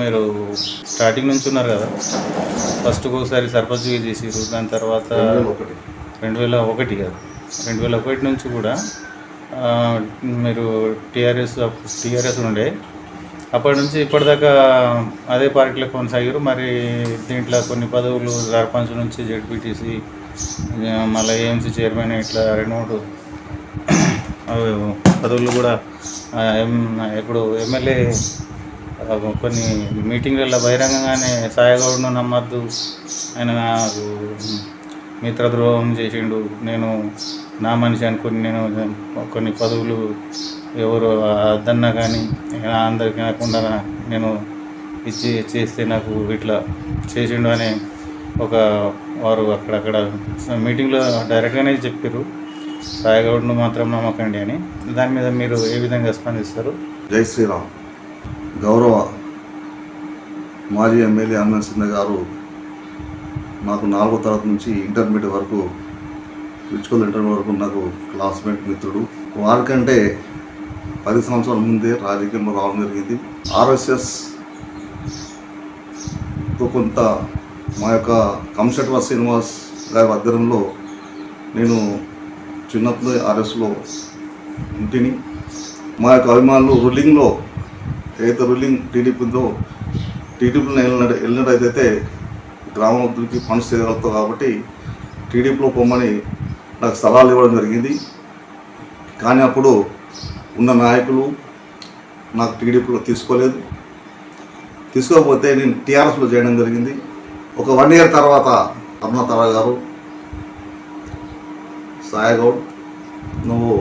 మీరు స్టార్టింగ్ నుంచి ఉన్నారు కదా. ఫస్ట్ ఒకసారి సర్పంచ్గా చేసిరు దాని తర్వాత రెండు వేల ఒకటి. కాదు. రెండు వేల ఒకటి నుంచి కూడా మీరు టీఆర్ఎస్ టీఆర్ఎస్ ఉండే. అప్పటి నుంచి ఇప్పటిదాకా అదే పార్టీలో కొనసాగారు మరి దీంట్లో కొన్ని పదవులు సర్పంచ్ నుంచి జడ్పీటీసీ మళ్ళీ ఏఎంసీ చైర్మన్ ఇట్లా రెండు మూడు పదవులు కూడా ఇప్పుడు ఎమ్మెల్యే కొన్ని మీటింగ్లలో బహిరంగంగానే సాయగౌడ్ను నమ్మద్దు. ఆయన నాకు మిత్రద్రోహం చేసిండు. నేను నా మనిషి అనుకుని నేను కొన్ని పదవులు ఎవరు అద్దన్నా కానీ అందరికీ అనకుండా నేను ఇచ్చి చేస్తే నాకు ఇట్లా చేసిండు అని ఒక వారు అక్కడక్కడ మీటింగ్లో డైరెక్ట్గానే చెప్పారు సాయగౌడ్ను మాత్రం నమ్మకండి అని. దాని మీద మీరు ఏ విధంగా స్పందిస్తారు? జై శ్రీరామ్. గౌరవ మాజీ ఎమ్మెల్యే అన్న సిన్న గారు నాకు నాలుగో తరగతి నుంచి ఇంటర్మీడియట్ వరకు విచ్చుకోల్ ఇంటర్మీడియట్ వరకు నాకు క్లాస్మేట్ మిత్రుడు. వారికంటే పది సంవత్సరాల ముందే రాజకీయంలో రావడం జరిగింది. ఆర్ఎస్ఎస్ కొంత మా యొక్క కంశెట్వ శ్రీనివాస్ గారి ఆధ్వర్యంలో నేను చిన్నప్పుడు ఆర్ఎస్లో ఇంటిని మా యొక్క అభిమానులు రూలింగ్లో ఏదైతే రూలింగ్ టీడీపీలో టీడీపీలో వెళ్ళినట్టు వెళ్ళినట్టయితే గ్రామ అభివృద్ధికి ఫండ్స్ చేయగలుగుతాం కాబట్టి టీడీపీలో పొమ్మని నాకు సలహాలు ఇవ్వడం జరిగింది. కానీ అప్పుడు ఉన్న నాయకులు నాకు టీడీపీలో తీసుకోలేదు. తీసుకోకపోతే నేను టీఆర్ఎస్లో చేయడం జరిగింది. ఒక వన్ ఇయర్ తర్వాత అరుణాతర గారు సాయగౌడ్ నువ్వు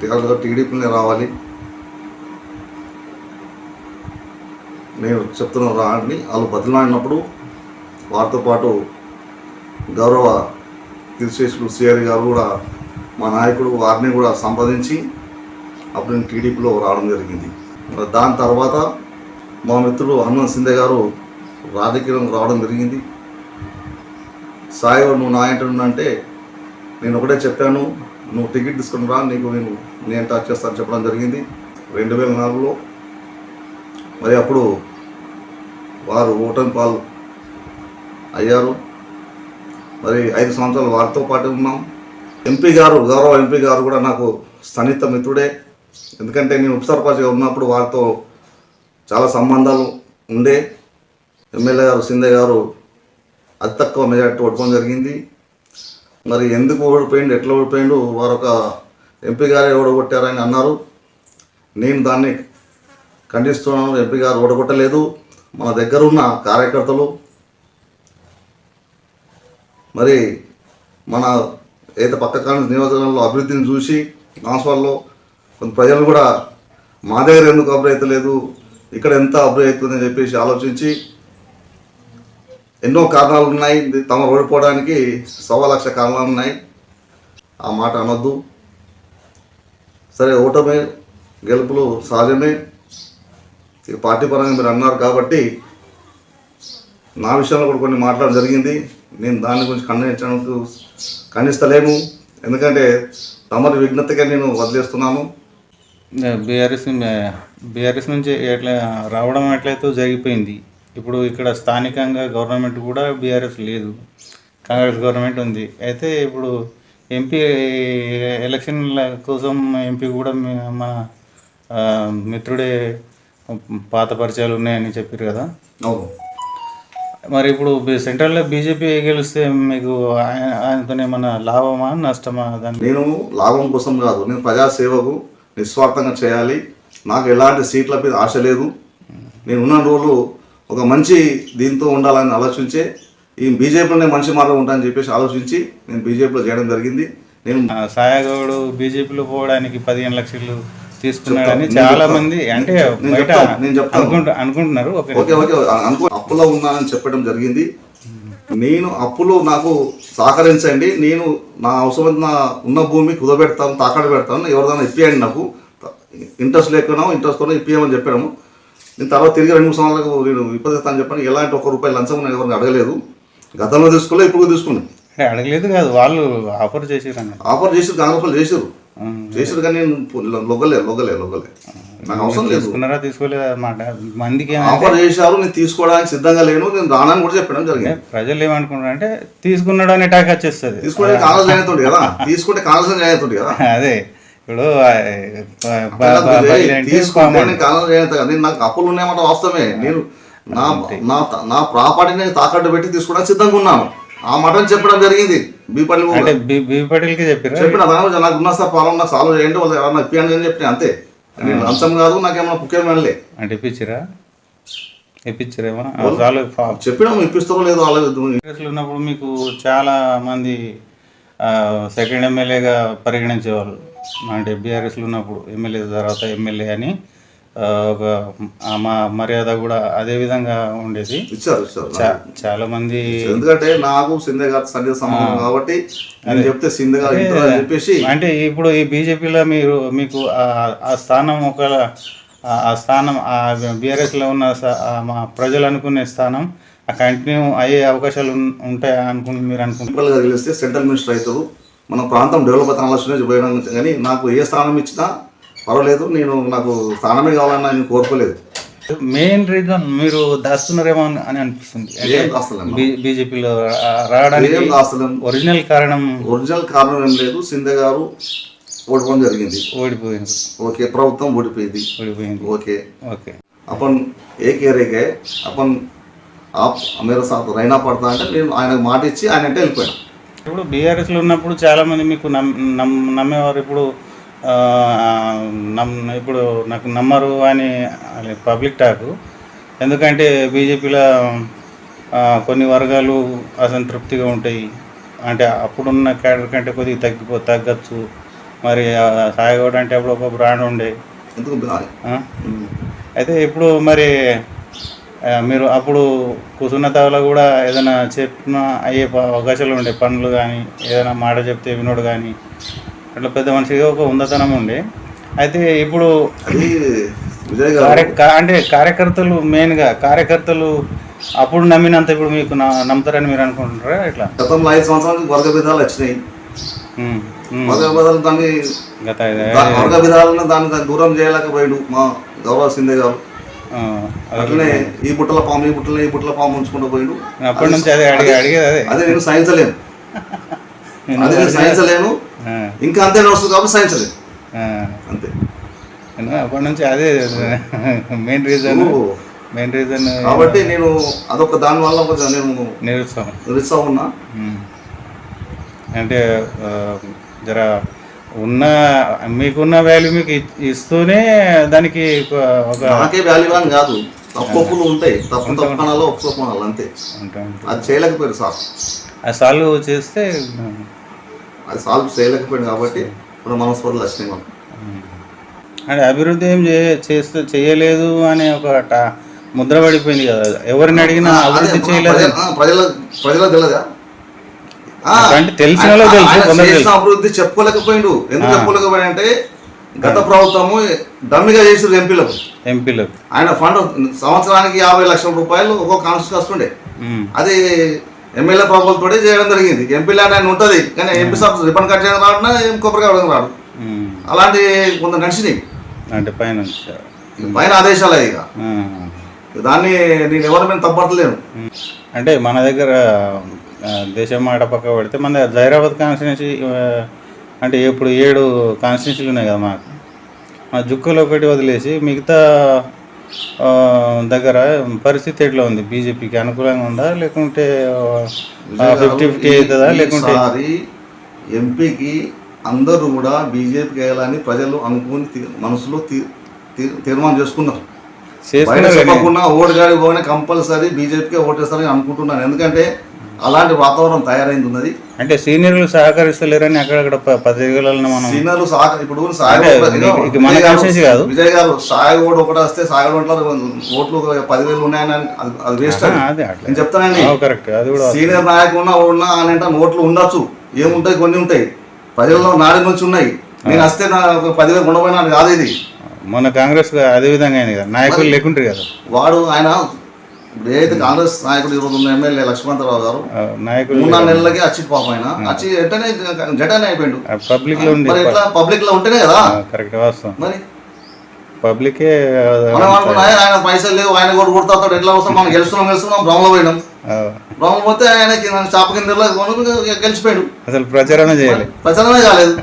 టీఆర్ఎస్లో టీడీపీనే రావాలి. నేను చెప్తున్నాను రా అని వాళ్ళు బతిలాడినప్పుడు వారితో పాటు గౌరవ గిరిశేషులు సిఆర్ గారు కూడా మా నాయకుడు వారిని కూడా సంపాదించి అప్పుడు నేను టీడీపీలో రావడం జరిగింది. దాని తర్వాత మా మిత్రుడు హనుమంత్ సింధే గారు రాజకీయం రావడం జరిగింది. సాయి నువ్వు నా అంటే నేను ఒకటే చెప్పాను నువ్వు టికెట్ తీసుకుని రా నీకు నేను నేను టచ్ చేస్తాను చెప్పడం జరిగింది. రెండు వేల నాలుగులో మరి అప్పుడు వారు ఓటమి పాలు అయ్యారు. మరి ఐదు సంవత్సరాలు వారితో పాటు ఉన్నాం. ఎంపీ గారు గౌరవ ఎంపీ గారు కూడా నాకు స్థనిత మిత్రుడే. ఎందుకంటే నేను ఉపసర్పంచ్గా ఉన్నప్పుడు వారితో చాలా సంబంధాలు ఉండే. ఎమ్మెల్యే గారు సిందే గారు అతి తక్కువ మెజార్టీ ఓడిపోవడం జరిగింది. మరి ఎందుకు ఓడిపోయిండు ఎట్లా ఓడిపోయిండు వారొక ఎంపీ గారే ఓడగొట్టారని అన్నారు. నేను దాన్ని ఖండిస్తున్నాను ఎంపీ గారు ఓడగొట్టలేదు. మన దగ్గర ఉన్న కార్యకర్తలు మరి మన ఏదో పక్క కాంగ్రెస్ నియోజకవర్గంలో అభివృద్ధిని చూసి ట్రాన్స్ఫర్లో కొంత ప్రజలు కూడా మా దగ్గర ఎందుకు అభివృద్ధి లేదు ఇక్కడ ఎంత అభివృద్ధి అవుతుందని చెప్పేసి ఆలోచించి ఎన్నో కారణాలు ఉన్నాయి. తమ ఓడిపోవడానికి సవా లక్ష కారణాలు ఉన్నాయి. ఆ మాట అనొద్దు. సరే ఓటమే గెలుపులు సహజమే. ఇక పార్టీ పరంగా మీరు అన్నారు కాబట్టి నా విషయంలో కూడా కొన్ని మాట్లాడడం జరిగింది. నేను దాని గురించి ఖండించడానికి ఖండిస్తలేము ఎందుకంటే తమరి విజ్ఞతగా నేను వదిలేస్తున్నాను. బీఆర్ఎస్ బీఆర్ఎస్ నుంచి ఎట్లా రావడం ఎట్లయితే జరిగిపోయింది. ఇప్పుడు ఇక్కడ స్థానికంగా గవర్నమెంట్ కూడా బీఆర్ఎస్ లేదు. కాంగ్రెస్ గవర్నమెంట్ ఉంది. అయితే ఇప్పుడు ఎంపీ ఎలక్షన్ల కోసం ఎంపీ కూడా మీ- మన మిత్రుడే పాత పరిచయాలు ఉన్నాయని చెప్పారు కదా. మరి ఇప్పుడు సెంట్రల్లో బీజేపీ గెలిస్తే మీకు ఆయన ఆయనతో ఏమన్నా లాభమా నష్టమా దాని నేను లాభం కోసం కాదు నేను ప్రజాసేవకు నిస్వార్థంగా చేయాలి. నాకు ఎలాంటి సీట్ల మీద ఆశ లేదు. నేను ఉన్న రోజులు ఒక మంచి దీంతో ఉండాలని ఆలోచించే ఈ బీజేపీలోనే మంచి మార్గం ఉంటానని చెప్పేసి ఆలోచించి నేను బీజేపీలో చేయడం జరిగింది. నేను సాయగౌడు బీజేపీలో పోవడానికి పదిహేను లక్షలు తీసుకున్నాడని చాలా మంది అంటే బయట అనుకుంటున్నారు ఒక ఓకే ఓకే అనుకో అప్పులో ఉన్నానని చెప్పడం జరిగింది. నేను అప్పులో నాకు సహకరించండి. నేను నా అవసరమైన ఉన్న భూమి కుదబెడతాను తాకడ పెడతాను. ఎవరిదైనా ఇప్పియండి నాకు. ఇంట్రెస్ట్ లేకున్నా ఇంట్రెస్ట్ కూడా ఇప్పియమని చెప్పాము. నేను తర్వాత తిరిగి రెండు మూడు సంవత్సరాలకు నేను ఇప్పటిస్తాను చెప్పాను. ఎలాంటి ఒక్క రూపాయి లంచం నేను ఎవరిని అడగలేదు. గతంలో తీసుకోలే ఇప్పుడు తీసుకున్నాను. అడగలేదు కాదు. వాళ్ళు ఆఫర్ చేసిరు ఆఫర్ చేసి కాంగ్రెస్ వాళ్ళు చేసారు చేసారు కానీ నేను లొగ్గలే లొగ్గలే లొగ్గలే నాకు అవసరం లేదు. తీసుకున్నారా తీసుకోలేదా? మాట మందికి ఏమంటే ఆఫర్ చేశారు నేను తీసుకోవడానికి సిద్ధంగా లేను నేను రానని కూడా చెప్పడం జరిగింది. ప్రజలు ఏమనుకుంటారు అంటే తీసుకున్నాడు అనే టాక్ వచ్చేస్తుంది. తీసుకోవడానికి కాంగ్రెస్ అయినట్టుంది కదా? తీసుకుంటే కాంగ్రెస్ అయినట్టుంది కదా? అదే. ఇప్పుడు తీసుకుంటే కాంగ్రెస్ అయినంత కదా? నేను నాకు అప్పులు ఉన్నాయన్నమాట వాస్తవమే. నేను నా నా ప్రాపర్టీని నేను తాకట్టు పెట్టి తీసుకోవడానికి సిద్ధంగా ఉన్నాను. ఆ మటన్ చెప్పడం జరిగింది. అంటే బి- బి పటేల్కి చెప్పారు? చెప్పిన దాని గురించి నాకు ఉన్న సార్ నాకు సాల్వ్ చేయండి వాళ్ళు ఎవరన్నా ఇప్పియండి అని చెప్పిన అంతే. నేను కాదు నాకేమన్నా అంటే ఇప్పించిరా చెప్పినాము ఇప్పిస్తారో లేదో ఉన్నప్పుడు మీకు చాలా మంది సెకండ్ ఎమ్మెల్యేగా పరిగణించేవాళ్ళు. అంటే బీఆర్ఎస్లో ఉన్నప్పుడు ఎమ్మెల్యే తర్వాత ఎమ్మెల్యే అని ఒక మా మర్యాద కూడా అదే విధంగా ఉండేది. ఇచ్చారు చాలా మంది ఎందుకంటే నాకు సింధే గారి సన్నిధి సంబంధం కాబట్టి నేను చెప్తే సింధే గారు అని చెప్పేసి అంటే ఇప్పుడు ఈ బీజేపీలో మీరు మీకు ఆ- స్థానం ఒక ఆ- స్థానం ఆ బీఆర్ఎస్లో ఉన్న మా ప్రజలు అనుకునే స్థానం ఆ కంటిన్యూ అయ్యే అవకాశాలు ఉంటాయా అనుకుని మీరు అనుకుంటున్నారు? గెలిస్తే సెంట్రల్ మినిస్టర్ అవుతారు. మన ప్రాంతం డెవలప్ అవుతాం ఆలోచన కానీ నాకు ఏ స్థానం ఇచ్చినా పర్వాలేదు నేను నాకు స్థానమే కావాలని నేను కోరుకోలేదు మెయిన్ రీజన్ మీరు దాస్తున్నారేమో అని- అని అనిపిస్తుంది అంటే ఏం దాస్తలేం బీ- బీజేపీలో రా- రావడానికి ఏం దాస్తలేం ఒరిజినల్ కారణం ఒరిజినల్ కారణం ఏం లేదు సింధే గారు ఓడిపోవడం జరిగింది ఓడిపోయింది ఓకే ప్రభుత్వం ఓడిపోయింది ఓడిపోయింది ఓకే ఓకే अपन एक एरिया गए अपन आप मेरे साथ रहना पड़ता అంటే నేను ఆయనకు మాట ఇచ్చి ఆయన అంటే వెళ్ళిపోయాను ఇప్పుడు బీఆర్ఎస్లో ఉన్నప్పుడు చాలా మంది మీకు నమ్ నమ్ నమ్మేవారు ఇప్పుడు ఆ, నమ్ ఇప్పుడు నాకు నమ్మరు అని పబ్లిక్ టాక్. ఎందుకంటే బీజేపీలో కొన్ని వర్గాలు అసంతృప్తిగా ఉంటాయి. అంటే అప్పుడున్న క్యాడర్ కంటే కొద్దిగా తగ్గిపో తగ్గచ్చు. మరి సాయిగౌడ్ అంటే అప్పుడు ఒక బ్రాండ్ ఉండే? అయితే ఇప్పుడు మరి మీరు అప్పుడు కూర్చున్న తవలో కూడా ఏదైనా చెప్పిన అయ్యే అవకాశాలు ఉండే. పనులు కానీ ఏదైనా మాట చెప్తే వినోడు కానీ అట్లా పెద్ద మనిషిగా ఒక ఉందతనం ఉండే. అయితే ఇప్పుడు అంటే కార్యకర్తలు మెయిన్గా కార్యకర్తలు అప్పుడు నమ్మినంత ఇప్పుడు మీకు నమ్ముతారని మీరు అనుకుంటున్నారా? ఇట్లా గతంలో ఐదు సంవత్సరాలకు వర్గ విధాలు వచ్చినాయి. వర్గ విధాలు దాన్ని గత వర్గ విధాలను దాన్ని దూరం చేయలేకపోయాడు మా గౌరవ సింధే గారు. అట్లనే ఈ బుట్టల పాము ఈ బుట్టల ఈ బుట్టల పాము ఉంచుకుంటూ పోయిండు. అప్పటి నుంచి అదే అడిగి అడిగేది అదే. నేను సహించలేను. అది నేను సహించలేను. ఇంకా అంతే నడుస్తుంది కాబట్టి సహించలేను ఆ. అంతే. అప్పటి నుంచి అదే మెయిన్ రీజన్. మెయిన్ రీజన్ కాబట్టి నేను అదొక దాని వల్ల కొంచెం నేను నిరుత్సాహం. నిరుత్సాహం ఉన్నా. అంటే జర ఉన్న మీకున్న వాల్యూ మీకు ఇస్తూనే దానికి ఒక నాకే వాల్యూ అని కాదు. తప్పులు ఉంటాయి. తప్పు తప్పనాలో ఒప్పుకోనాలి అంతే. అది చేయలేకపోయారు సార్. ఆ సాల్వ్ చేస్తే అది సాల్వ్ చేయలేకపోయాడు కాబట్టి ఇప్పుడు మనస్పర్ధలు వచ్చినాయి ఉమ్. అంటే అభివృద్ధి ఏం చే చేస్తూ చేయలేదు అనే ఒక ముద్ర పడిపోయింది కదా. ఎవరిని అడిగినా అభివృద్ధి చేయలేదు? ప్రజల- ప్రజల ప్రజలకు తెలియదా అంటే తెలిసిన తెలుసు, అభివృద్ధి చెప్పుకోలేకపోయిండు. ఎందుకు చెప్పుకోలేకపోయాడు అంటే గత ప్రభుత్వము డమ్మిగా చేసిన ఎంపీలకు. ఎంపీలకు. ఆయన ఫండ్ సంవత్సరానికి యాభై లక్షల రూపాయలు ఒక్కొక్క కాన్స్టిట్యూషన్ వస్తుండే. అది ఎమ్మెల్యే ప్రభుత్వంతో చేయడం జరిగింది. ఎంపీ ల్యాండ్ ఆయన ఉంటుంది కానీ ఎంపీ సాబ్ రిబన్ కట్ చేయడం రాడు ఏం కొబ్బరికాయ ఇవ్వడం రాడు. అలాంటి కొంత నడిచినాయి అంటే పైన పైన ఆదేశాలే ఇక. దాన్ని నేను ఎవరి మీద అంటే మన దగ్గర దేశం మాట పక్క పెడితే మన దగ్గర జైరాబాద్ కాన్స్టిట్యున్సీ అంటే ఇప్పుడు ఏడు కాన్స్టిట్యున్సీలు ఉన్నాయి కదా మాకు. మా జుక్కలు ఒకటి వదిలేసి మిగతా దగ్గర పరిస్థితి ఎట్లా ఉంది. బీజేపీకి అనుకూలంగా ఉందా? లేకుంటే ఫిఫ్టీ ఫిఫ్టీ అవుతుందా? లేకుంటే ఎంపీకి అందరూ కూడా బీజేపీకి వేయాలని ప్రజలు అనుకుని మనసులో తీర్మానం చేసుకున్నారు. చెప్పకుండా ఓటు గాడి పోగానే కంపల్సరీ బీజేపీకే ఓటేస్తారని అనుకుంటున్నాను. ఎందుకంటే అలాంటి వాతావరణం తయారైంది ఉన్నది. అంటే సీనియర్లు సహకరిస్తలేరని అక్కడక్కడ ప- పదివేలలో మనం సీనియర్లు ఇప్పుడు మన విజయ్ కాదు. విజయ్ గారు సాయి ఓటు ఒకటి వస్తే సాయి ఓట్ల పదివేలు ఉన్నాయని అది- వేస్ట్ నేను చెప్తానండి కరెక్ట్ అది కూడా సీనియర్ నాయకుడు ఉన్నా ఉన్నా అని అంటే ఓట్లు ఉండొచ్చు. ఏముంటాయి? కొన్ని ఉంటాయి. ప్రజల్లో నాడి నుంచి ఉన్నాయి. నేను వస్తే నా పదివేలు ఉండబోయినా కాదు ఇది. మొన్న కాంగ్రెస్ అదే విధంగా నాయకులు లేకుంటారు కదా. వాడు ఆయన ఇప్పుడు ఏదైతే కాంగ్రెస్ నాయకుడు ఈరోజు ఉన్న ఎమ్మెల్యే లక్ష్మణరావు గారు ఆ, నాయకులు మూడు నాలుగు నెలలకి వచ్చి పాపం ఆయన. వచ్చి వెంటనే జటానే అయిపోయిండు. పబ్లిక్లో మరి ఎట్లా? పబ్లిక్లో ఉంటేనే కదా? కరెక్ట్ వాస్తవం. మరి? పబ్లికే మనం ఆయన పైసలు లేవు ఆయన కూడా కొడతాడు ఎట్లా వస్తాం? మనం గెలుస్తున్నాం గెలుస్తున్నాం బ్రహ్మలో పోయినాం. ఆ, బ్రహ్మలో పోతే ఆయన కింద చాప కింద గెలిచిపోయాడు. అసలు ప్రచారమే చేయాలి. ప్రచారమే కాలేదు.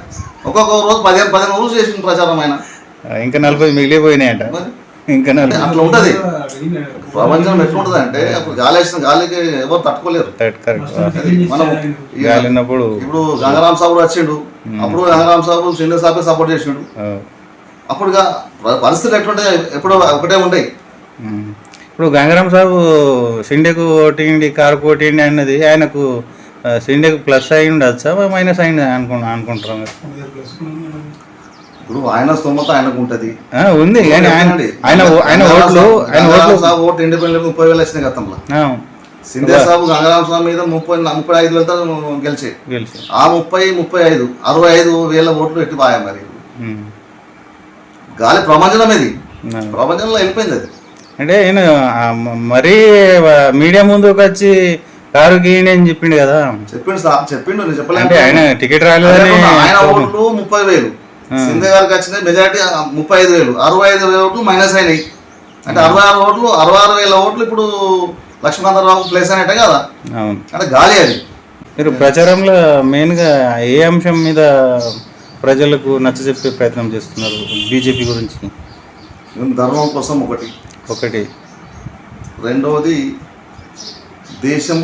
ఒక్కొక్క రోజు పదిహేను పదిహేను రోజులు చేసింది ప్రచారం ఆయన. ఇంకా నలభై మిగిలిపోయినాయంట. మరి? ఇంకా అట్లా ఉంటది. ప్రపంచం ఎట్లుంటది అంటే అప్పుడు గాలి వేసిన గాలికి ఎవరు తట్టుకోలేరు. కరెక్ట్ కరెక్ట్ అది మనం గాలినప్పుడు ఇప్పుడు గంగారాం సాబు వచ్చిండు. అప్పుడు గంగారాం సాబు సింధు సాబే సపోర్ట్ చేసిండు. ఆ, అప్పుడు ఇక ప- పరిస్థితులు ఎట్లుంటే ఎప్పుడో ఒకటే ఉంటాయి. ఇప్పుడు గంగారాం సాబు సిండెకు ఓటిండి కారుకు ఓటిండి అన్నది ఆయనకు సిండెకు ప్లస్ అయి ఉండొచ్చా? మైనస్ అయింది అనుకు అనుకుంటారా మీరు ఇప్పుడు ఆయన స్తోమత ఆయనకు ఉంటది. ఆ, ఉంది. ఆయన? ఆయన ఆయన ఓట్లు ఆయన ఓట్లు సాబు ఓటు ఇండిపెండెంట్ ముప్పై వేలు వచ్చినాయి గతంలో. సింధే సాబు గంగారాం స్వామి మీద ముప్పై ముప్పై ఐదు వేలతో గెలిచి. ఆ ముప్పై ముప్పై ఐదు అరవై ఐదు వేల ఓట్లు ఎట్టి బాయా మరి. గాలి ప్రపంచం ఇది. ప్రపంచంలో వెళ్ళిపోయింది అది. అంటే మ- మరీ మీడియా ముందుకు వచ్చి కారు గీయండి అని చెప్పిండు కదా. చెప్పిండు చెప్పిండు నేను అంటే ఆయన టికెట్ రాలేదని ఆయన ఓట్లు ముప్పై వేలు. సింధే గారికి వచ్చిన మెజారిటీ ముప్పై ఐదు వేలు. అరవై ఐదు వేల ఓట్లు మైనస్ అయినాయి. అంటే అరవై ఆరు ఓట్లు అరవై ఆరు వేల ఓట్లు ఇప్పుడు లక్ష్మణరావు ప్లేస్ అనేటే కదా? అంటే గాలి అది. మీరు ప్రచారంలో మెయిన్గా ఏ అంశం మీద ప్రజలకు నచ్చజెప్పే ప్రయత్నం చేస్తున్నారు బీజేపీ గురించి? ధర్మం కోసం ఒకటి. ఒకటి. రెండవది దేశం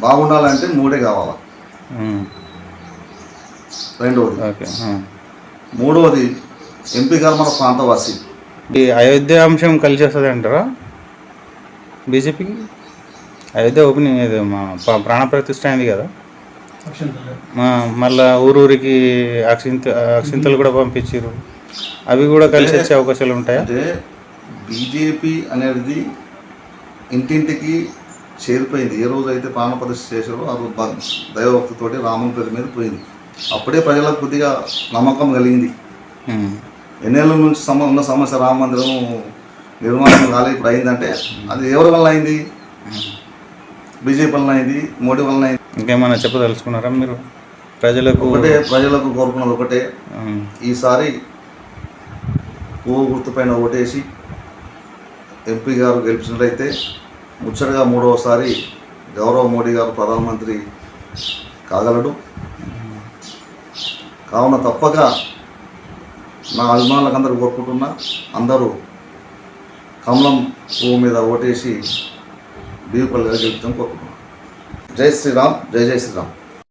బాగుండాలంటే మూడే కావాలి? రెండవది ఓకే. మూడవది ఎంపీ గారు మన ప్రాంతవాసి. ఈ అయోధ్య అంశం కలిసి వస్తుంది అంటారా? బీజేపీకి? అయోధ్య ఓపెనింగ్ ఇది మా ప్ర- ప్రాణ ప్రతిష్ట అయింది కదా. మా మళ్ళా ఊరూరికి అక్షింత అక్షింతలు కూడా పంపించారు అవి కూడా కలిసి వచ్చే అవకాశాలు ఉంటాయా? అంటే బీజేపీ అనేది ఇంటింటికి చేరిపోయింది. ఏ రోజు అయితే ప్రాణప్రతిష్ఠ చేశారో ఆ రోజు భ- దైవభక్తితోటి రాముని పేరు మీద పోయింది. అప్పుడే ప్రజలకు కొద్దిగా నమ్మకం కలిగింది. ఎన్నేళ్ళ నుంచి సమ ఉన్న సమస్య రామ మందిరం నిర్మాణం కాలే ఇప్పుడు అయిందంటే అది ఎవరి వల్ల అయింది? బీజేపీ వలన అయింది మోడీ వలన అయింది? ఇంకేమైనా చెప్పదలుచుకున్నారా మీరు? ప్రజలకు ఒకటే ప్రజలకు కోరుకున్నది ఒకటే. ఈసారి పువ్వు గుర్తుపైన ఓటేసి ఎంపీ గారు గెలిచినట్లయితే ముచ్చటగా మూడవసారి గౌరవ మోడీ గారు ప్రధానమంత్రి కాగలడు. కావున తప్పక నా అభిమానులకు అందరూ కోరుకుంటున్నా అందరూ కమలం పువ్వు మీద ఓటేసి బీపల్ గెలుపుతాం కోరుకుంటున్నాను జై శ్రీరామ్ జై జై శ్రీరామ్.